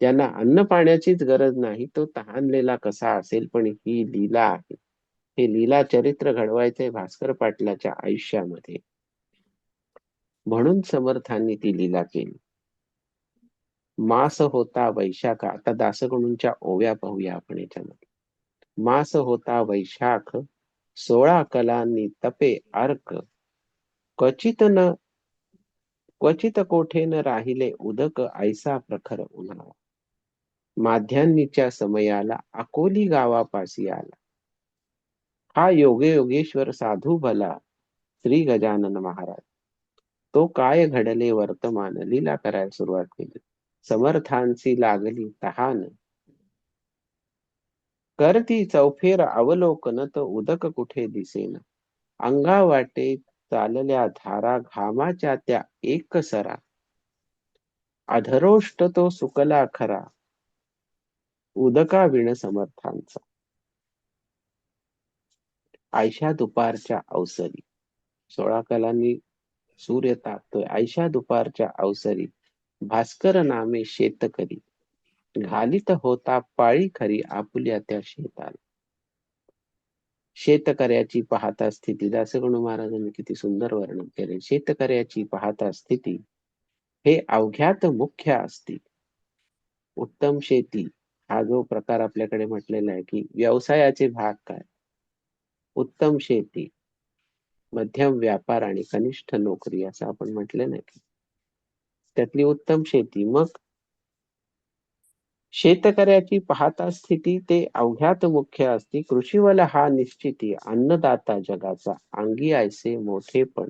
त्यांना अन्न पाण्याचीच गरज नाही. तो तहानलेला कसा असेल पण ही लीला आहे. हे लीला चरित्र घडवायचे भास्कर पाटलाच्या आयुष्यामध्ये. म्हणून समर्थांनी ती लीला केली. मास होता वैशाख आता दासगणूंच्या ओव्या पाहूया आपण याच्यामध्ये. मास होता वैशाख सोळा कलांनी तपे अर्क. क्वचित न क्वचित कोठे न राहिले उदक ऐसा प्रखर उन्हाळा. माध्यान्नीच्या समयाला अकोली गावापाशी आला. हा योगे योगेश्वर साधू भला श्री गजानन महाराज. तो काय घडले वर्तमान लीला करायला सुरुवात केली. समर्थांची लागली तहान. करती चौफेर अवलोकन तर उदक कुठे दिसेन. अंगा वाटे चालल्या धारा घामाच्या त्या एक सरा. अधरोष्ट तो सुकला खरा. उदका विण समर्थांचा. आयशा दुपारच्या अवसरी. सोळा कलांनी सूर्य तापतोय आयशा दुपारच्या अवसरी. भास्कर नामे शेतकरी. घालित होता पाळी खरी आपुल्या त्या शेताला शेतकऱ्याची पाहता स्थिती. दासगणू महाराजांनी किती सुंदर वर्णन केले. शेतकऱ्याची पाहता स्थिती. हे अवघ्यात मुख्य असते. उत्तम शेती. हा जो प्रकार आपल्याकडे म्हटलेला आहे की व्यवसायाचे भाग काय? उत्तम शेती मध्यम व्यापार आणि कनिष्ठ नोकरी असं आपण म्हटलं नाही त्यातली उत्तम शेती मग शेतकऱ्याची पाहता स्थिती ते अवघ्यात मुख्य असती. कृषीवल हा निश्चिती अन्नदाता जगाचा अंगी आयसे मोठेपण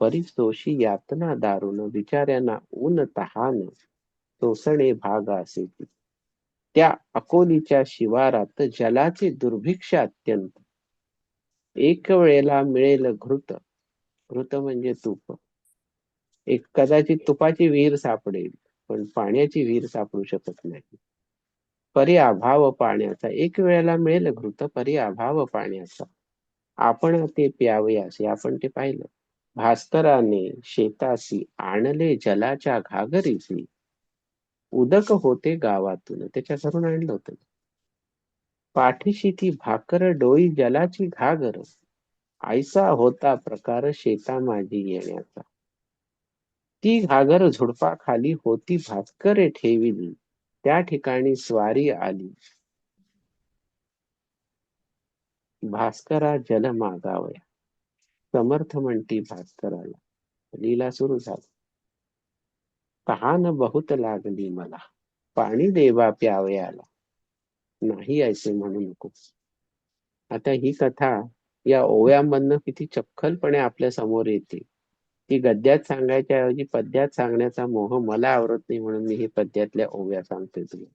परिस्तोषी यातना दारुण बिचाऱ्यांना ऊन तहान सोसणे भाग असे. त्या अकोलीच्या शिवारात जलाचे दुर्भिक्ष अत्यंत. एक वेळेला मिळेल घृत. घृत म्हणजे तूप. एक कदाचित तुपाची विहीर सापडेल पण पाण्याची विहीर सापडू शकत नाही. परी अभाव पाण्याचा. एक वेळेला मिळेल घृत परी अभाव पाण्याचा. आपण ते प्यावे असे आपण ते पाहिलं. भास्कराने शेताशी आणले जलाच्या घागरीसी उदक होते गावातून. त्याच्या घरून आणलं होतं. पाठीशी ती भाकर डोई जलाची घागर. आईसा होता प्रकार शेता माझी येण्याचा. ती घागर झुडपा खाली होती भास्करे ठेविली. त्या ठिकाणी स्वारी आली. भास्करा जल मागावया. समर्थ म्हणती भास्कराला. लीला सुरू झाली. तहान बहुत लागली मला. पाणी देवा प्यावयाला. नाही ऐसे म्हणू नको. आता ही कथा या ओव्यामधनं किती चपखलपणे आपल्यासमोर येते. ती गद्यात सांगायच्या ऐवजी पद्यात सांगण्याचा मोह मला आवडत नाही म्हणून मी हे पद्यातल्या ओव्या सांगते तुला.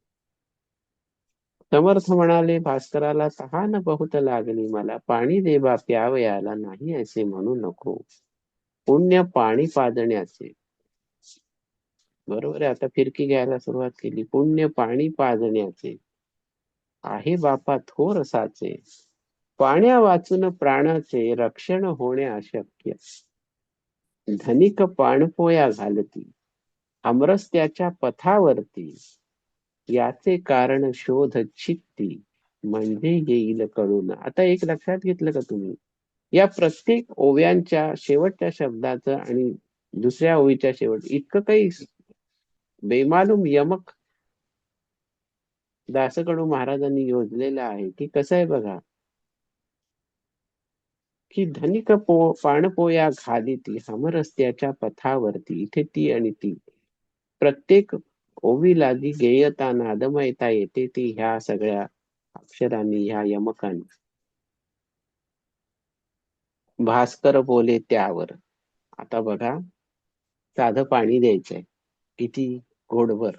समर्थ म्हणाले भास्कराला तहान बहुत लागली मला. पाणी देवा प्यावयाला. नाही असे म्हणू नको. पुण्य पाणी पाजण्याचे. बरोबर आहे. आता फिरकी घ्यायला सुरुवात केली. पुण्य पाणी पाजण्याचे. आहे बापा थोर साचे. पाण्या वाचून प्राणाचे रक्षण होणे अशक्य. धनिक पाणपोया घालती. अमरस त्याच्या पथावरती. याचे कारण शोध चित्ती. म्हणजे येईल कळून आता एक लक्षात घेतलं का तुम्ही? या प्रत्येक ओव्यांच्या शेवटच्या शब्दाचं आणि दुसऱ्या ओवीच्या शेवट इतकं काही बेमालूम यमक दासकडू महाराजांनी योजलेलं आहे. की कसं आहे बघा? की धनिक पो पाणपोया घाली ती हमरस्त्याच्या पथावरती इथे ती आणि ती. प्रत्येक ओवीला जी गेयता नादमयता येते ती ह्या सगळ्या अक्षरांनी ह्या यमकांनी. भास्कर बोले त्यावर. आता बघा साधं पाणी द्यायचंय. किती घोडभर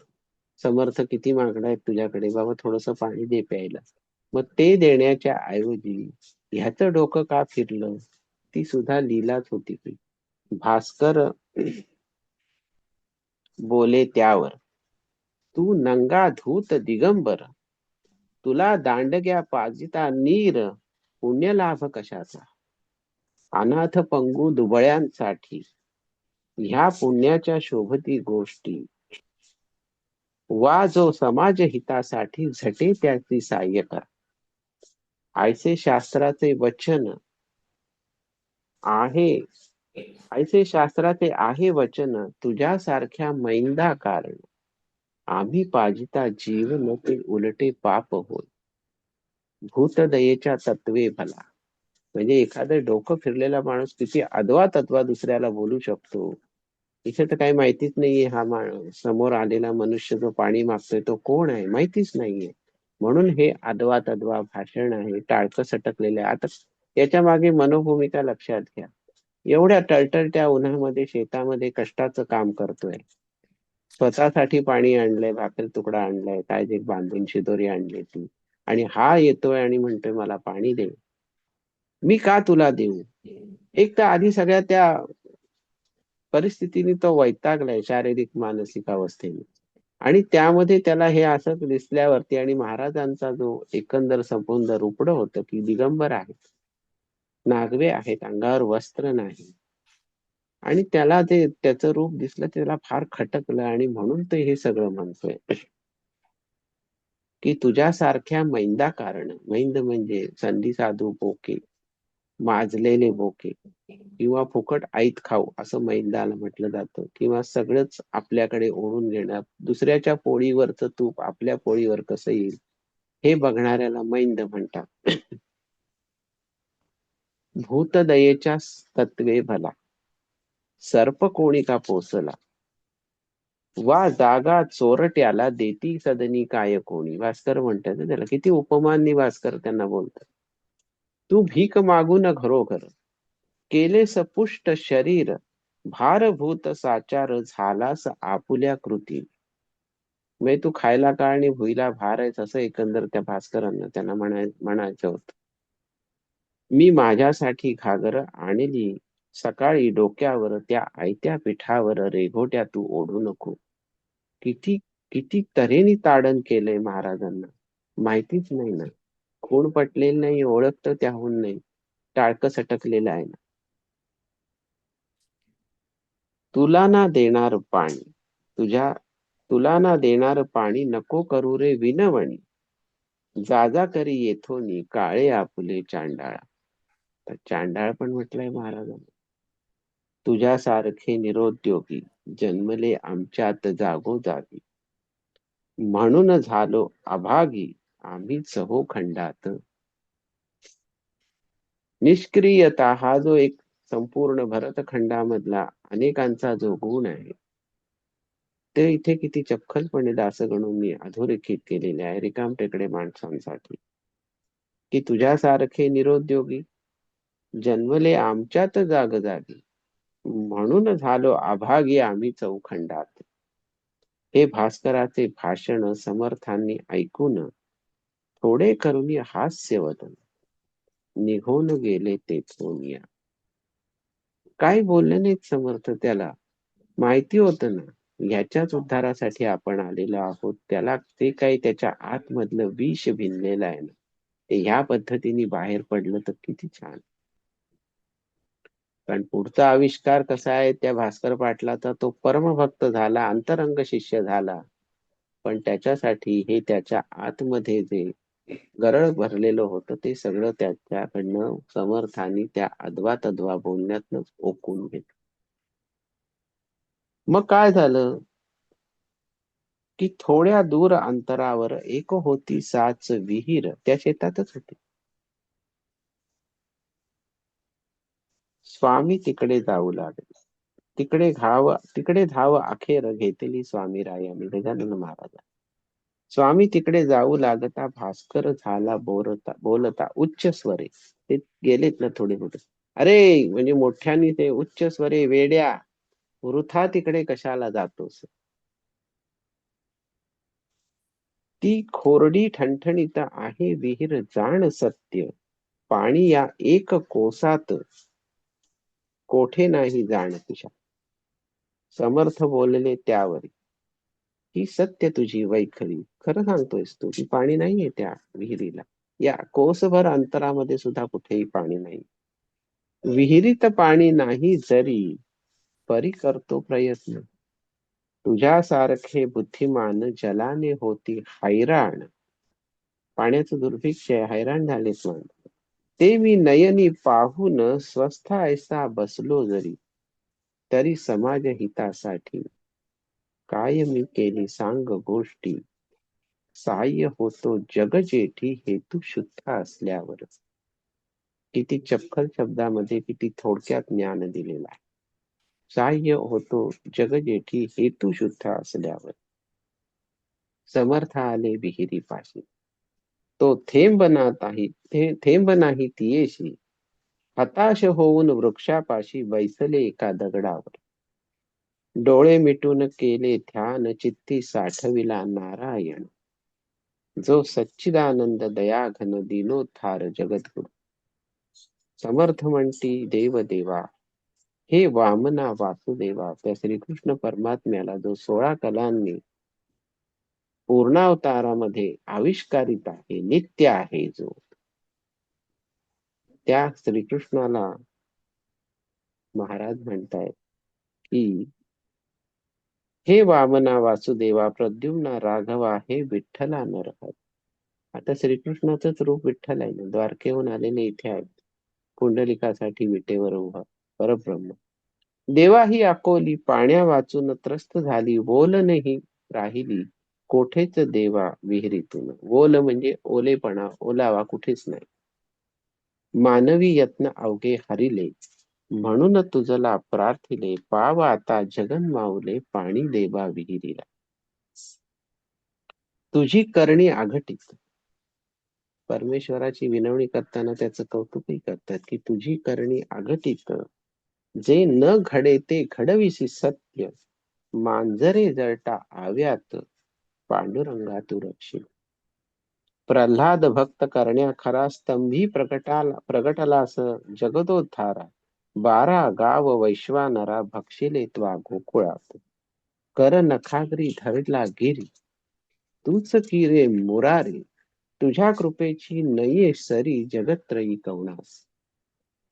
समर्थ किती मागणार आहेत तुझ्याकडे? बाबा थोडस पाणी दे प्यायला. मग ते देण्याच्या ऐवजी ह्याचं डोकं का फिरलं? ती सुद्धा लीलाच होती की. भास्कर बोले त्यावर तू नंगा धूत दिगंबर. तुला दांडग्या पाजिता नीर. पुण्यलाभ कशाचा? अनाथ पंगू दुबळ्यांसाठी. ह्या पुण्याच्या शोभती गोष्टी. वा जो समाज हितासाठी झटे त्याची सहाय्य करा आयसे शास्त्राचे वचन आहे. ऐसे शास्त्राचे आहे वचन तुझ्यासारख्या मैंदा कारण. आम्ही पाजिता जीवन ते उलटे पाप होय. भूतदयेच्या तत्वे भला. म्हणजे एखादं डोकं फिरलेला माणूस किती अद्वा तत्वा दुसऱ्याला बोलू शकतो. इथे तर काही माहितीच नाहीये. हा समोर आलेला मनुष्य जो पाणी मागतोय तो कोण आहे? माहितीच नाहीये. म्हणून हे अदवा तद्वा भाषण आहे. टाळकं सटकलेलं आहे. आता याच्या मागे मनोभूमिका लक्षात घ्या. एवढ्या टळटळत्या उन्हामध्ये शेतामध्ये कष्टाचं काम करतोय. स्वतःसाठी पाणी आणलंय भाकर तुकडा आणलाय काय जे बांधून शिदोरी आणली ती. आणि हा येतोय आणि म्हणतोय मला पाणी दे. मी का तुला देऊ? एक तर आधी सगळ्या त्या परिस्थितीने तो वैतागलाय शारीरिक मानसिक अवस्थेने. आणि त्यामध्ये त्याला हे असं दिसल्यावरती आणि महाराजांचा जो एकंदर संपूर्ण रुपड होतं की दिगंबर आहेत नागवे आहेत अंगावर वस्त्र नाही. आणि त्याला ते त्याचं रूप दिसलं त्याला फार खटकलं आणि म्हणून ते हे सगळं म्हणतोय. की तुझ्यासारख्या मैंदा कारण मैंद म्हणजे संधी साधू पोके माजलेले बोके किंवा फुकट आईत खाऊ असं मैंदाला म्हटलं जातं. किंवा सगळंच आपल्याकडे ओढून घेणार दुसऱ्याच्या पोळीवरच तूप आपल्या पोळीवर कसं येईल? हे बघणाऱ्याला मैंद म्हणतात. भूतदयेच्या तत्वे भला. सर्प कोणी का पोचला वा जागा चोरट्याला देती सदनी काय कोणी? भास्कर म्हणतात त्याला. किती उपमाननी भास्कर त्यांना बोलतात. तू भीक मागून घरोघर. केले सपुष्ट शरीर भारभूत साचार झालास आपुल्या कृती. म्हणजे तू खायला का आणि भुईला भार आहेस असं एकंदर त्या भास्करांना त्यांना म्हणाय म्हणायचं होत. मी माझ्यासाठी घागर आणली. सकाळी डोक्यावर त्या आयत्या पिठावर रेघोट्या तू ओढू नको. किती किती तऱ्हेने ताडण केलंय महाराजांना. माहितीच नाही ना. खूण पटलेलं नाही ओळख तर त्याहून नाही. टाळकं सटकलेलं आहे ना. तुला ना देणार पाणी. तुझ्या तुला ना देणार पाणी नको करू रे विनवणी. जाजा करी येथोनी काळे आपुले चांडाळा. तर चांडाळ पण म्हटलंय महाराजांना. तुझ्यासारखे निरोद्योगी जन्मले आमच्यात जागोजागी. म्हणून झालो अभागी. आम्ही सहो खंडात निष्क्रियता हा जो एक संपूर्ण भरतखंडामधला अनेकांचा जो गुण आहे ते इथे किती चपखलपणे दासगणूंनी अधोरेखित केलेले आहे रिकाम टेकडे माणसांसाठी. की तुझ्यासारखे निरोद्योगी जन्मले आमच्यात जाग जागी म्हणून झालो आभागी आम्ही चौखंडात. हे भास्कराचे भाषण समर्थांनी ऐकून थोडे करून हास्यवदन. निघून गेले ते सोनिया काय बोलले नाहीत समर्थ त्याला? माहिती होत ना ह्याच्याच उद्धारासाठी आपण आलेलो आहोत. त्याला ते काही त्याच्या आतमधलं विष भिनलेलं आहे ना ते ह्या पद्धतीने बाहेर पडलं तर किती छान. कारण पुढचा आविष्कार कसा आहे त्या भास्कर पाटलाचा तो परमभक्त झाला अंतरंग शिष्य झाला. पण त्याच्यासाठी हे त्याच्या आतमध्ये जे गरळ भरलेलं होतं. ते सगळं त्याच्याकडनं समर्थानी त्या अद्वा तद्वा बोलण्यातनच ओकून घेत मग काय झालं? की थोड्या दूर अंतरावर एक होती साच विहीर त्या शेतातच होती. स्वामी तिकडे जाऊ लागले. तिकडे घाव तिकडे धाव अखेर घेतली स्वामी रायांनी गजानन महाराज स्वामी तिकडे जाऊ लागता भास्कर झाला बोलता बोलता उच्च स्वरे. ते गेलेत ना थोडे मोठे. अरे म्हणजे मोठ्यानी ते उच्च स्वरे वेड्या. वृथा तिकडे कशाला जातोस? ती खोरडी ठणठणीत आहे विहीर जाण सत्य. पाणी या एक कोसात कोठे नाही जाण तुझ्या समर्थ बोलले त्यावर ही सत्य तुझी वैखरी. खरं सांगतोयस तू की पाणी नाहीये त्या विहिरीला. या कोसभर अंतरामध्ये सुद्धा कुठेही पाणी नाही. विहिरीत पाणी नाही जरी परी करतो प्रयत्न. तुझ्यासारखे बुद्धिमान जलाने होती हैराण. पाण्याचं दुर्भिक्ष हैराण झालेच माणसं. ते मी नयनी पाहून स्वस्थ ऐसा बसलो जरी तरी समाज हितासाठी काय मी केली सांग गोष्टी. सहाय्य होतो जग जेठी हेतू शुद्ध असल्यावर. किती चपखल शब्दामध्ये किती थोडक्यात ज्ञान दिलेलं आहे. साह्य होतो जग जेठी हेतू शुद्ध असल्यावर. समर्थ आले विहिरी पाशी. तो थेंब नाही थेंब नाही तियेशी. हताश होऊन वृक्षापाशी बैसले एका दगडावर. डोळे मिटून केले ध्यान चित्ती साठविला नारायण. जो सच्चिदानंद दयाघन दिनोत्थार जगद्गुरु। समर्थ म्हणती देव देवा हे वामना वासुदेवा त्या श्रीकृष्ण परमात्म्याला जो सोळा कलांनी पूर्णावतारामध्ये आविष्कारित आहे नित्य आहे जो त्या श्रीकृष्णाला महाराज म्हणतायत की हे वामना वासुदेवा प्रद्युम्ना राघवा हे विठ्ठला नरहर. आता श्रीकृष्णाचंच रूप विठ्ठल आहे ना? द्वारकेहून आलेले इथे आहेत. कुंडलिकासाठी विटेवर उभा. परब्रह्म. देवा ही अकोली पाण्या वाचून त्रस्त झाली वोलनही राहिली. कोठेच देवा विहिरीतून? वोल म्हणजे ओलेपणा ओलावा कुठेच नाही. मानवी यत्न अवघे हरिले म्हणून तुझला प्रार्थिले पाव आता जगन माऊले पाणी देवा विहिरीला. तुझी करणी आघटित. परमेश्वराची विनवणी करताना त्याचं कौतुकही करतात की तुझी करणी आघटित. जे न घडे ते घडविसी सत्य. मांजरे जळटा आव्यात पांडुरंगा तू रक्षी प्रल्हाद भक्त करण्या खरा स्तंभी प्रकटाला प्रगटलास जगदोद्धारा बारा गाव वैश्वानरा भक्षिले त्वा गोकुळात. कर नखागरी धरला गिरी. तूच किरे मुरारे? तुझ्या कृपेची नये सरी जगत्रयी कवणास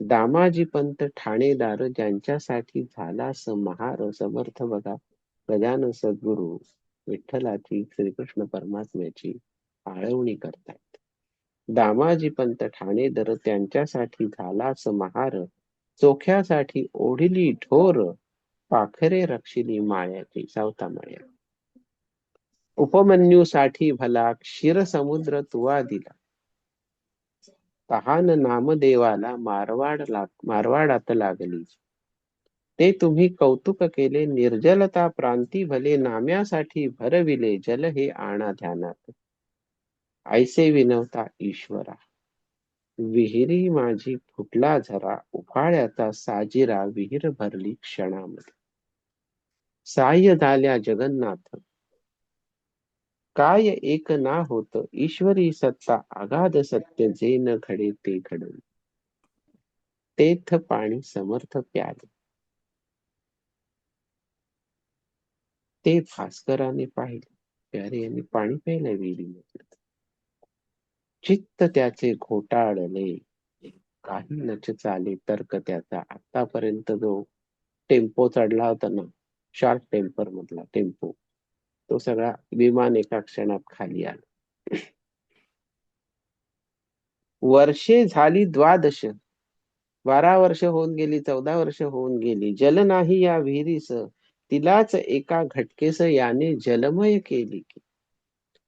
दामाजी पंत ठाणेदार ज्यांच्यासाठी झाला स महार समर्थ बघा. गजान सद्गुरु विठ्ठलाची श्रीकृष्ण परमात्म्याची आळवणी करतायत. दामाजी पंत ठाणेदार त्यांच्यासाठी झालाच महार चोख्यासाठी ओढिली ढोर पाखरे रक्षिली माळ्याची सावता माया. उपमन्यूसाठी भला क्षीर समुद्र तुवा दिला. तहान नामदेवाला मारवाड लाग मारवाडात लागली. ते तुम्ही कौतुक केले निर्जलता प्रांती भले नाम्यासाठी भरविले जल हे आणा ध्यानात. ऐसे विनवता ईश्वरा. विहिरी माझी फुटला झरा उफाळ्याचा साजिरा विहीर भरली क्षणामध्ये. साह्य झाल्या जगन्नाथ. काय एक ना होत ईश्वरी सत्ता अगाध सत्य जे न घडे ते घडून. तेथ पाणी समर्थ प्याले. ते भास्कराने पाहिले प्यारे यांनी पाणी प्यायला विहिरी म्हटलं. चित्त त्याचे घोटाळले काही नच चाले तर्क त्याचा. आतापर्यंत जो टेम्पो चढला होता ना शॉर्ट टेम्पर मधला टेम्पो तो सगळा विमान एका क्षणात खाली आला. वर्षे झाली द्वादश. बारा वर्ष होऊन गेली चौदा वर्ष होऊन गेली. जल नाही या विहिरीस तिलाच एका घटकेस याने जलमय केली की.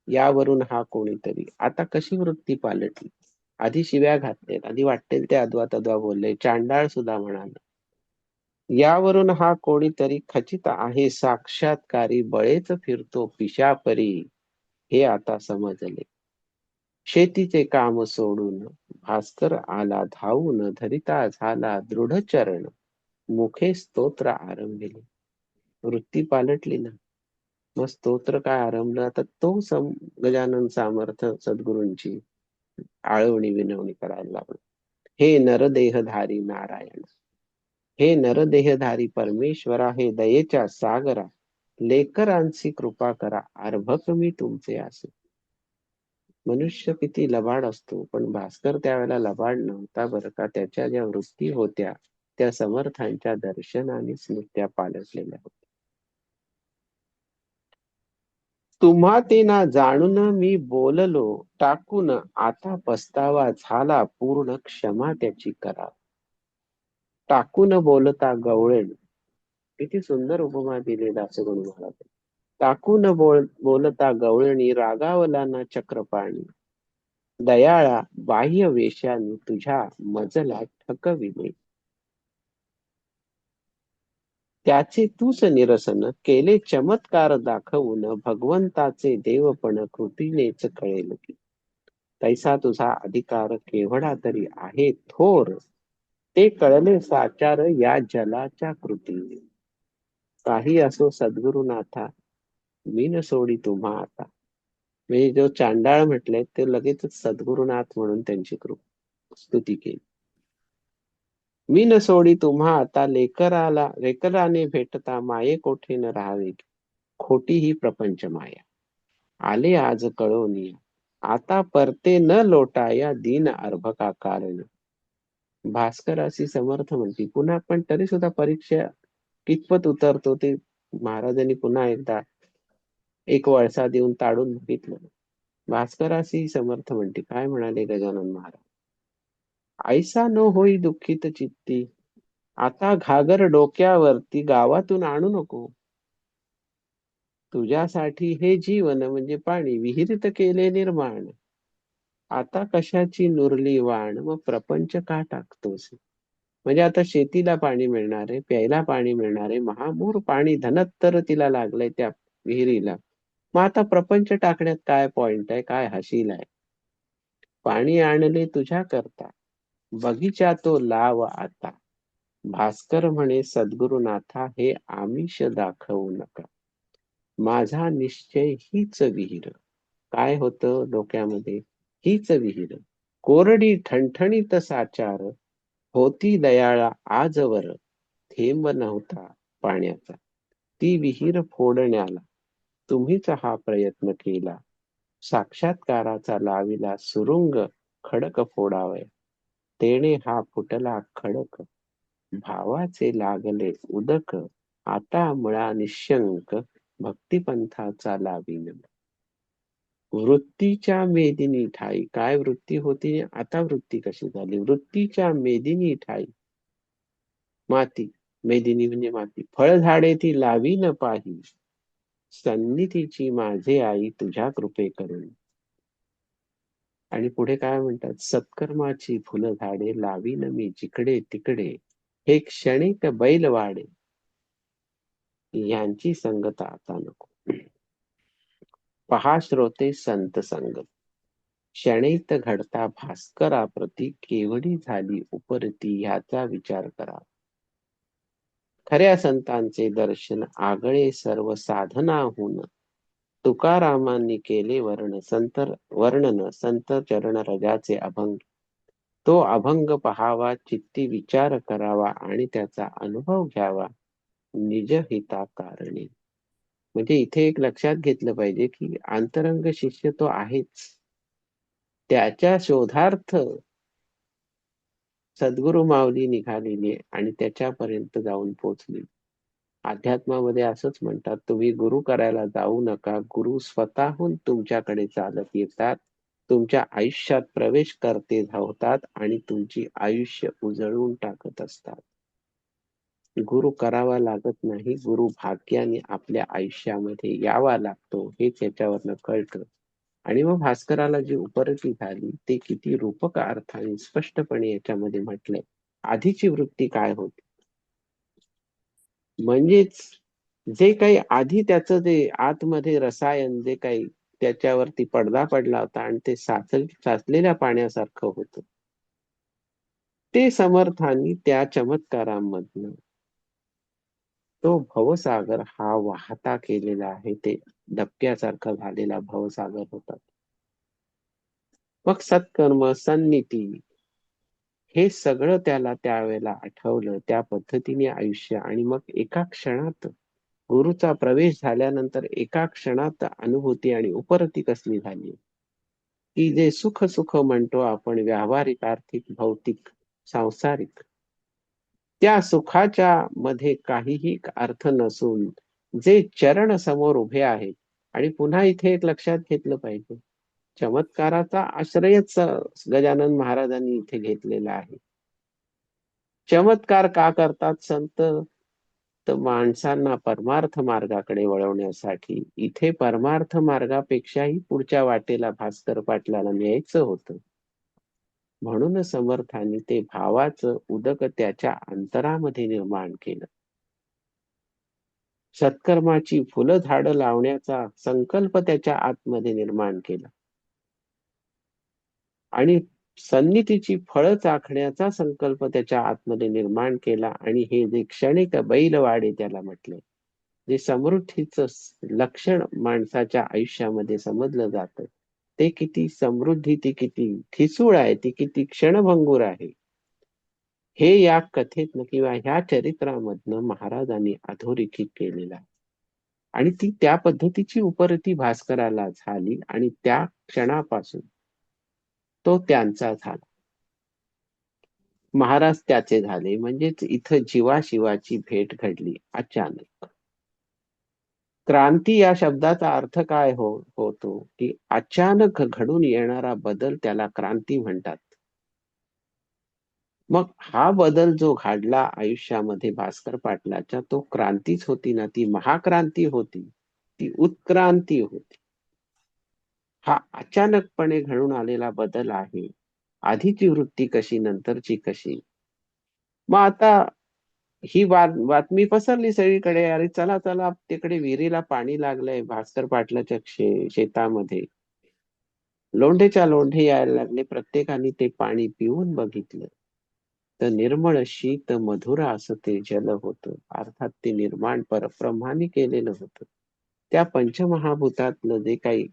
यावरून हा कोणीतरी. आता कशी वृत्ती पालटली? आधी शिव्या घातलेत आधी वाटेल ते अद्वा तद्वा बोलले. चांडाळ सुद्धा म्हणाल. यावरून हा कोणीतरी खचित आहे साक्षात्कारी बळेच फिरतो पिशापरी. हे आता समजले. शेतीचे काम सोडून भास्कर आला धावून धरिता झाला दृढ चरण मुखे स्तोत्र आरंभिले. वृत्ती पालटली ना. मग स्तोत्र काय आरंभलं? आता तो सम गजानन सामर्थ सद्गुरूंची आळवणी विनवणी करायला लागलो. हे नरदेहधारी नारायण. हे नरदेहधारी परमेश्वरा हे दयेच्या सागरा लेकरांची कृपा करा अर्भक मी तुमचे असे मनुष्य किती लबाड असतो पण भास्कर त्यावेळेला लबाड नव्हता बरं का त्याच्या ज्या वृत्ती होत्या त्या समर्थांच्या दर्शनाने स्मृत्या पालटलेल्या होत्या. तुम्हा ते ना जाणून मी बोललो टाकून आता पस्तावा झाला पूर्ण क्षमा त्याची करा. टाकून बोलता गवळेण किती सुंदर उपमा दिले दासगुण महाराज टाकून बोल बोलता गवळणी रागावला ना चक्रपाणी. दयाळा बाह्य वेशाने तुझ्या मजला ठकविले. त्याचे तूच निरसन केले चमत्कार दाखवून भगवंताचे देवपण कृतीनेच कळेल. की तैसा तुझा अधिकार केवढा तरी आहे थोर ते कळले साचार या जलाच्या कृतीने काही असो सद्गुरुनाथा मी न सोडी तुम्हा आता. म्हणजे जो चांडाळ म्हटले ते लगेच सद्गुरुनाथ म्हणून त्यांची कृप स्तुती केली. मी न सोडी तुम्हा आता लेकराला लेकराने भेटता माये कोठे न राहावे? खोटी ही प्रपंच माया. आले आज कळवणी आता परते न लोटाया दिन अर्भका कारण. भास्कर अशी समर्थ म्हणती पुन्हा पण तरी सुद्धा परीक्षा कितपत उतरतो ते महाराजांनी पुन्हा एकदा एक वळसा देऊन ताडून बघितलं. भास्कराशी समर्थ म्हणते काय म्हणाले गजानन महाराज? ऐसा न होई दुःखित चित्ती. आता घागर डोक्यावरती गावातून आणू नको. तुझ्यासाठी हे जीवन म्हणजे पाणी विहिरीत केले निर्माण. आता कशाची नुरली वाण? मग प्रपंच का टाकतोस? म्हणजे आता शेतीला पाणी मिळणारे प्यायला पाणी मिळणारे महामूर पाणी धनत्तर तिला लागलंय त्या विहिरीला. मग आता प्रपंच टाकण्यात काय पॉइंट आहे? काय हशील आहे? पाणी आणले तुझ्या करता बगीचा तो लाव आता. भास्कर म्हणे सद्गुरुनाथा हे आमिष दाखवू नका. माझा निश्चय हीच विहीर. काय होतं डोक्यामध्ये? हीच विहीर. कोरडी ठणठणीत साचार. होती दयाळा आजवर. थेंब नव्हता पाण्याचा. ती विहीर फोडण्याला. तुम्हीच हा प्रयत्न केला. साक्षात्काराचा लाविला सुरुंग खडक फोडावय. तेणे हा फुटला खडक. भावाचे लागले उदक. आता मुळा निशंक भक्तिपंथाचा लावीन. वृत्तीच्या मेदिनी ठाई. काय वृत्ती होती? आता वृत्ती कशी झाली? वृत्तीच्या मेदिनी ठाई. माती. मेदिनी म्हणजे माती. फळ झाडे ती लावी न पाही. सन्निधीची माझे आई तुझ्या कृपे करून. आणि पुढे काय म्हणतात? सत्कर्माची फुलं झाडे लावीन मी जिकडे तिकडे हे क्षणिक बैल वाडे. यांची संगत आता नको. पहा श्रोते संत संगत क्षणित घडता भास्करा प्रती केवढी झाली उपरती ह्याचा विचार करा. खऱ्या संतांचे दर्शन आगळे सर्व साधनाहून तुकारामांनी केले वर्ण संत वर्णन संत चरण रजाचे अभंग. तो अभंग पहावा चित्ती विचार करावा आणि त्याचा अनुभव घ्यावा. निज हिता कारणे म्हणजे इथे एक लक्षात घेतलं पाहिजे की आंतरंग शिष्य तो आहेच. त्याच्या शोधार्थ सद्गुरु माऊली निघालेली आणि त्याच्यापर्यंत जाऊन पोचली. अध्यात्मामध्ये असंच म्हणतात तुम्ही गुरु करायला जाऊ नका. गुरु स्वतःहून तुमच्याकडे चालत येतात. तुमच्या आयुष्यात प्रवेश करते धावतात आणि तुमची आयुष्य उजळून टाकत असतात. गुरु करावा लागत नाही. गुरु भाग्याने आपल्या आयुष्यामध्ये यावा लागतो. हे त्याच्यावरनं कळतं. आणि मग भास्कराला जी उपरती झाली ते किती रूपक अर्थाने स्पष्टपणे याच्यामध्ये म्हटलंय. आधीची वृत्ती काय होती? म्हणजेच जे काही आधी त्याचं जे आतमध्ये रसायन जे काही त्याच्यावरती पडदा पडला होता आणि ते साचल साचलेल्या पाण्यासारखं होत. ते समर्थांनी त्या चमत्कारांमधनं तो भवसागर हा वाहता केलेला आहे ते डबक्यासारखा झालेला भवसागर होता. मग सत्कर्म सन्निती हे सगळं त्याला त्यावेळेला आठवलं त्या पद्धतीने आयुष्य. आणि मग एका क्षणात गुरुचा प्रवेश झाल्यानंतर एका क्षणात अनुभूती आणि उपरती कसली झाली? की जे सुख सुख म्हणतो आपण व्यावहारिक आर्थिक भौतिक सांसारिक त्या सुखाच्या मध्ये काहीही अर्थ नसून जे चरण समोर उभे आहेत. आणि पुन्हा इथे एक लक्षात घेतलं पाहिजे. चमत्काराचा आश्रयच गजानन महाराजांनी इथे घेतलेला आहे. चमत्कार का करतात संत? तर माणसांना परमार्थ मार्गाकडे वळवण्यासाठी इथे परमार्थ मार्गापेक्षाही पुढच्या वाटेला भास्कर पाटलाला न्यायचं होतं. म्हणून समर्थांनी ते भावाचं उदक त्याच्या अंतरामध्ये निर्माण केलं. सत्कर्माची फुलं झाडं लावण्याचा संकल्प त्याच्या आतमध्ये निर्माण केला. आणि सन्नितीची फळं चाखण्याचा संकल्प त्याच्या आतमध्ये निर्माण केला आणि हे जे क्षणिक बैलवाडे त्याला म्हटले जे समृद्धीच लक्षण माणसाच्या आयुष्यामध्ये समजलं जातं ते किती समृद्धी ती किती ठिसूळ आहे ती किती क्षणभंगूर आहे. हे या कथेतनं किंवा ह्या चरित्रामधनं महाराजांनी अधोरेखित केलेलं आहे. आणि ती त्या पद्धतीची उपरती भास्कराला झाली आणि त्या क्षणापासून तो त्यांचा झाला. महाराज त्याचे झाले. म्हणजेच इथं जीवाशिवाची भेट घडली अचानक. क्रांती या शब्दाचा अर्थ काय हो होतो? की अचानक घडून येणारा बदल त्याला क्रांती म्हणतात. मग हा बदल जो घडला आयुष्यामध्ये भास्कर पाटलाच्या तो क्रांतीच होती ना? ती महाक्रांती होती. ती उत्क्रांती होती. हा अचानकपणे घडून आलेला बदल आहे. आधीची वृत्ती कशी नंतरची कशी? मग आता ही बातमी पसरली सगळीकडे. अरे चला चला तिकडे विहिरीला पाणी लागलंय भास्कर पाटलाच्या शेतामध्ये. लोंढेच्या लोंढे यायला लागले. प्रत्येकाने ते पाणी पिऊन बघितलं. तर निर्मळ शीत मधुर असं ते जल होत. अर्थात ते निर्माण परब्रह्माने केलेलं होतं. त्या पंचमहाभूतातलं जे काही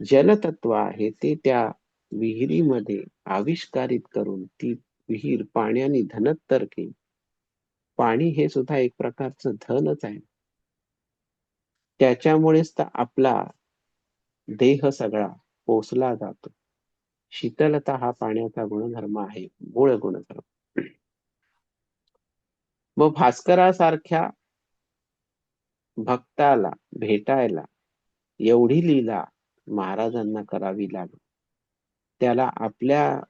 जलतत्व आहे ते त्या विहिरीमध्ये आविष्कारित करून ती विहीर पाण्याने धनत्तर केली. पाणी हे सुद्धा एक प्रकारचं धनच आहे. त्याच्यामुळेच तर आपला देह सगळा पोचला जातो. शीतलता हा पाण्याचा गुणधर्म आहे मूळ गुणधर्म. व भास्करासारख्या भक्ताला भेटायला एवढी लीला महाराजांना करावी लागली. त्याला आपल्या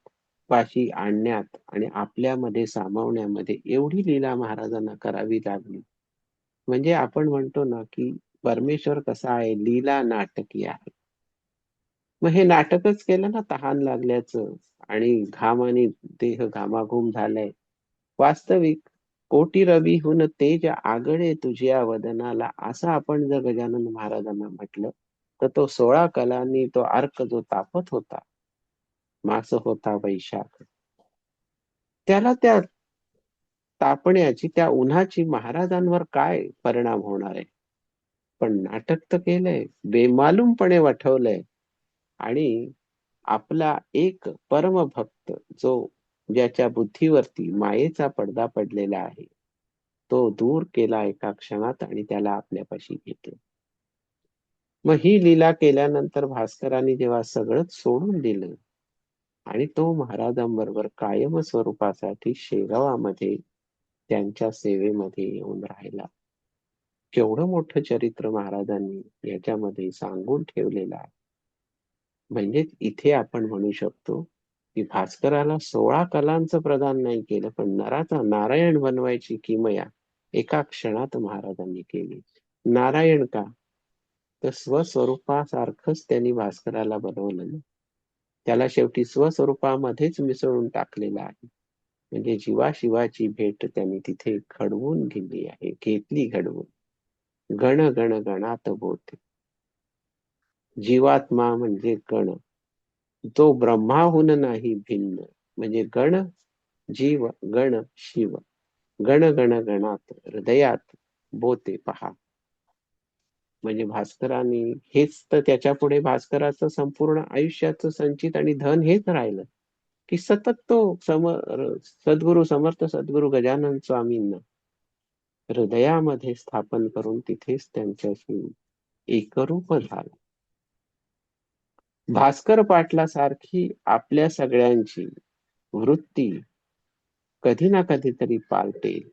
पाशी आणण्यात आणि आपल्यामध्ये सामावण्यामध्ये एवढी लीला महाराजांना करावी लागली. म्हणजे आपण म्हणतो ना की परमेश्वर कसा आहे लीला नाटकी आहे. मग हे नाटकच केलं ना तहान लागल्याचं आणि घाम आणि देह घामाघूम झालाय. वास्तविक कोटी रवी हुन तेज आगळे तुझ्या वदनाला असं आपण जर गजानन महाराजांना म्हटलं तर तो सोळा कलांनी तो अर्क जो तापत होता मास होता वैशाख त्याला त्या तापण्याची त्या उन्हाची महाराजांवर काय परिणाम होणार आहे? पण नाटक तर केलंय बेमालूमपणे वठवलंय आणि आपला एक परमभक्त जो ज्याच्या बुद्धीवरती मायेचा पडदा पडलेला आहे तो दूर केला एका क्षणात आणि त्याला आपल्यापाशी घेतलं. मग ही लीला केल्यानंतर भास्करांनी जेव्हा सगळंच सोडून दिलं आणि तो महाराजांबरोबर कायम स्वरूपासाठी शेगावामध्ये त्यांच्या सेवेमध्ये येऊन राहिला. केवढं मोठं चरित्र महाराजांनी याच्यामध्ये सांगून ठेवलेलं आहे. म्हणजेच इथे आपण म्हणू शकतो की भास्कराला सोळा कलांचं प्रदान नाही केलं पण नराचा नारायण बनवायची किमया एका क्षणात महाराजांनी केली. नारायण का? तर स्वस्वरूपासारखंच त्यांनी भास्कराला बनवलं. त्याला शेवटी स्वस्वरूपामध्येच मिसळून टाकलेलं आहे. म्हणजे जीवाशिवाची भेट त्यांनी तिथे घडवून गेली आहे घेतली घडवून. गण गण गणात बोलते जीवात्मा म्हणजे गण. तो ब्रह्माहून नाही भिन्न. म्हणजे गण जीव गण शिव. गण गण गणात हृदयात बोते पहा. म्हणजे भास्करांनी हेच तर त्याच्या पुढे भास्कराचं संपूर्ण आयुष्याचं संचित आणि धन हेच राहिलं. की सतत तो सम सद्गुरु समर्थ सद्गुरु गजानन स्वामींना हृदयामध्ये स्थापन करून तिथेच त्यांच्याशी एकरूप झाला. भास्कर पाटला सारखी आपल्या सगळ्यांची वृत्ती कधी ना कधीतरी पालटेल.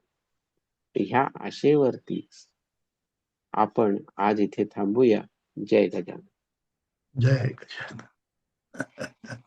ह्या आशेवरतीच. आपण आज इथे थांबूया. जय गजानन. जय गजानन.